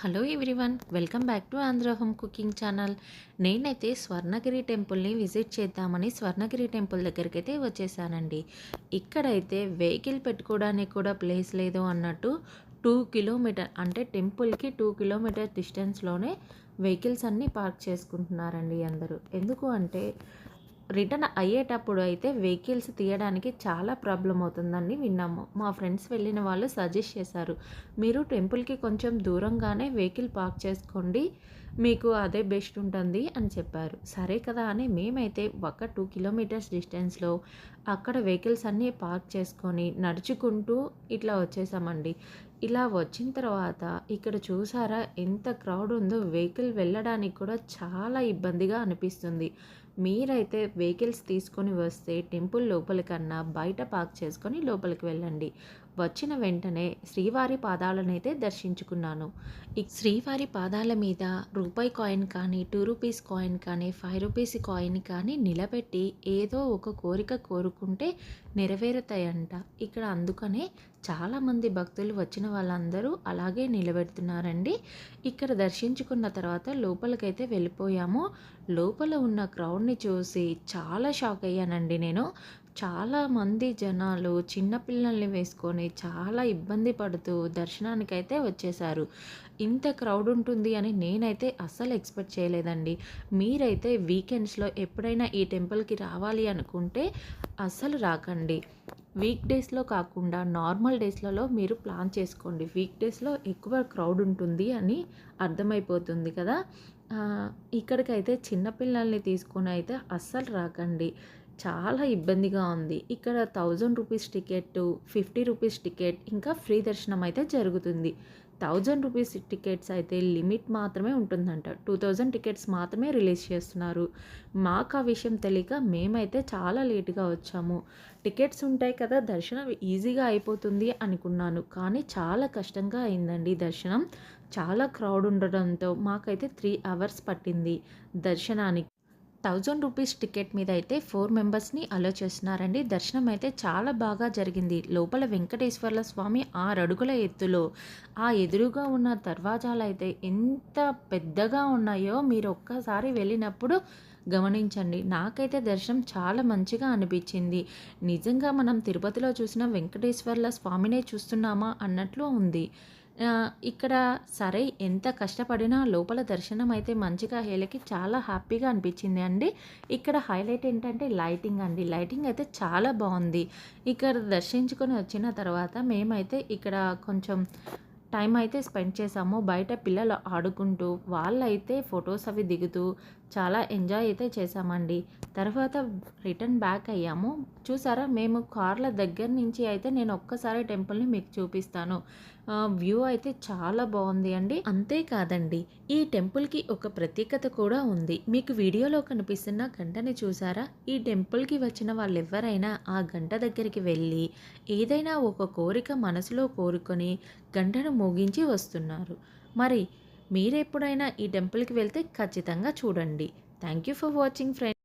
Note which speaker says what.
Speaker 1: Hello everyone welcome back to Andhra home cooking channel. నేనైతే స్వర్ణగిరి టెంపుల్ని visit చేద్దామని Swarnagiri temple దగ్గరికి అయితే వచ్చేసానండి. ఇక్కడైతే వెహికల్ పెట్టుకోవడానికి కూడా ప్లేస్ లేదు అన్నట్టు టూ కిలోమీటర్ అంటే టెంపుల్కి టూ కిలోమీటర్ డిస్టెన్స్లోనే వెహికల్స్ అన్నీ పార్క్ చేసుకుంటున్నారండి అందరూ. ఎందుకు అంటే రిటర్న్ అయ్యేటప్పుడు అయితే వెహికల్స్ తీయడానికి చాలా ప్రాబ్లం అవుతుందని విన్నాము. మా ఫ్రెండ్స్ వెళ్ళిన వాళ్ళు సజెస్ట్ చేశారు. మీరు టెంపుల్కి కొంచెం దూరంగానే వెహికల్ పార్క్ చేసుకోండి. మీకు అదే బెస్ట్ ఉంటుంది అని చెప్పారు. సరే కదా అని మేమైతే ఒక టూ కిలోమీటర్స్ డిస్టెన్స్లో అక్కడ వెహికల్స్ అన్నీ పార్క్ చేసుకొని నడుచుకుంటూ ఇట్లా వచ్చేసామండి. ఇలా వచ్చిన తర్వాత ఇక్కడ చూసారా ఎంత క్రౌడ్ ఉందో వెహికల్ వెళ్ళడానికి కూడా చాలా ఇబ్బందిగా అనిపిస్తుంది. మీరైతే వెహికల్స్ తీసుకొని వస్తే టెంపుల్ లోపలికన్నా బయట పార్క్ చేసుకొని లోపలికి వెళ్ళండి. వచ్చిన వెంటనే శ్రీవారి పాదాలనైతే దర్శించుకున్నాను. ఈ శ్రీవారి పాదాల మీద రూపాయి కాయిన్ కానీ టూ రూపీస్ కాయిన్ కానీ ఫైవ్ రూపీస్ కాయిన్ కానీ నిలబెట్టి ఏదో ఒక కోరిక కోరుకుంటే నెరవేరుతాయంట. ఇక్కడ అందుకనే చాలామంది భక్తులు వచ్చిన వాళ్ళందరూ అలాగే నిలబెడుతున్నారండి. ఇక్కడ దర్శించుకున్న తర్వాత లోపలికైతే వెళ్ళిపోయాము. లోపల ఉన్న క్రౌడ్ని చూసి చాలా షాక్ అయ్యానండి నేను. చాలామంది జనాలు చిన్నపిల్లల్ని వేసుకొని చాలా ఇబ్బంది పడుతూ దర్శనానికైతే వచ్చేసారు. ఇంత క్రౌడ్ ఉంటుంది అని నేనైతే అస్సలు ఎక్స్పెక్ట్ చేయలేదండి. మీరైతే వీకెండ్స్లో ఎప్పుడైనా ఈ టెంపుల్కి రావాలి అనుకుంటే అస్సలు రాకండి. వీక్ డేస్లో కాకుండా నార్మల్ డేస్లలో మీరు ప్లాన్ చేసుకోండి. వీక్ డేస్లో ఎక్కువ క్రౌడ్ ఉంటుంది అని అర్థమైపోతుంది కదా. ఇక్కడికైతే చిన్నపిల్లల్ని తీసుకొని అయితే అస్సలు రాకండి. చాలా ఇబ్బందిగా ఉంది. ఇక్కడ thousand rupees ticket fifty rupees ticket ఇంకా ఫ్రీ దర్శనం అయితే జరుగుతుంది. థౌజండ్ రూపీస్ టికెట్స్ అయితే లిమిట్ మాత్రమే ఉంటుందంట. టూ థౌజండ్ టికెట్స్ మాత్రమే రిలీజ్ చేస్తున్నారు. మాకు ఆ విషయం తెలియక మేమైతే చాలా లేటుగా వచ్చాము. టికెట్స్ ఉంటాయి కదా దర్శనం ఈజీగా అయిపోతుంది అనుకున్నాను. కానీ చాలా కష్టంగా అయిందండి దర్శనం. చాలా క్రౌడ్ ఉండడంతో మాకైతే త్రీ అవర్స్ పట్టింది దర్శనానికి. థౌజండ్ రూపీస్ టికెట్ మీద అయితే ఫోర్ మెంబర్స్ని అలో చేస్తున్నారండి. దర్శనం అయితే చాలా బాగా జరిగింది. లోపల వెంకటేశ్వర్ల స్వామి ఆరు అడుగుల ఎత్తులో ఆ ఎదురుగా ఉన్న దర్వాజాలు అయితే ఎంత పెద్దగా ఉన్నాయో మీరు ఒక్కసారి వెళ్ళినప్పుడు గమనించండి. నాకైతే దర్శనం చాలా మంచిగా అనిపించింది. నిజంగా మనం తిరుపతిలో చూసిన వెంకటేశ్వర్ల స్వామినే చూస్తున్నామా అన్నట్లు ఉంది. ఇక్కడ సరే ఎంత కష్టపడినా లోపల దర్శనం అయితే మంచిగా హేళకి చాలా హ్యాపీగా అనిపించింది అండి. ఇక్కడ హైలైట్ ఏంటంటే లైటింగ్ అండి. లైటింగ్ అయితే చాలా బాగుంది. ఇక్కడ దర్శించుకొని వచ్చిన తర్వాత మేమైతే ఇక్కడ కొంచెం టైం అయితే స్పెండ్ చేసాము బయట పిల్లలు ఆడుకుంటూ వాళ్ళైతే ఫొటోస్ అవి దిగుతూ చాలా ఎంజాయ్ అయితే చేసామండి తర్వాత రిటర్న్ బ్యాక్ అయ్యాము. చూసారా మేము కార్ల దగ్గర నుంచి అయితే నేను ఒక్కసారి టెంపుల్ని మీకు చూపిస్తాను. వ్యూ అయితే చాలా బాగుంది అండి. అంతేకాదండి ఈ టెంపుల్కి ఒక ప్రత్యేకత కూడా ఉంది. మీకు వీడియోలో కనిపిస్తున్న గంటని చూసారా? ఈ టెంపుల్కి వచ్చిన వాళ్ళు ఎవరైనా ఆ గంట దగ్గరికి వెళ్ళి ఏదైనా ఒక కోరిక మనసులో కోరుకొని గంటను మోగించి వస్తున్నారు. మరి మీరెప్పుడైనా ఈ టెంపుల్కి వెళ్తే ఖచ్చితంగా చూడండి. Thank you for watching friend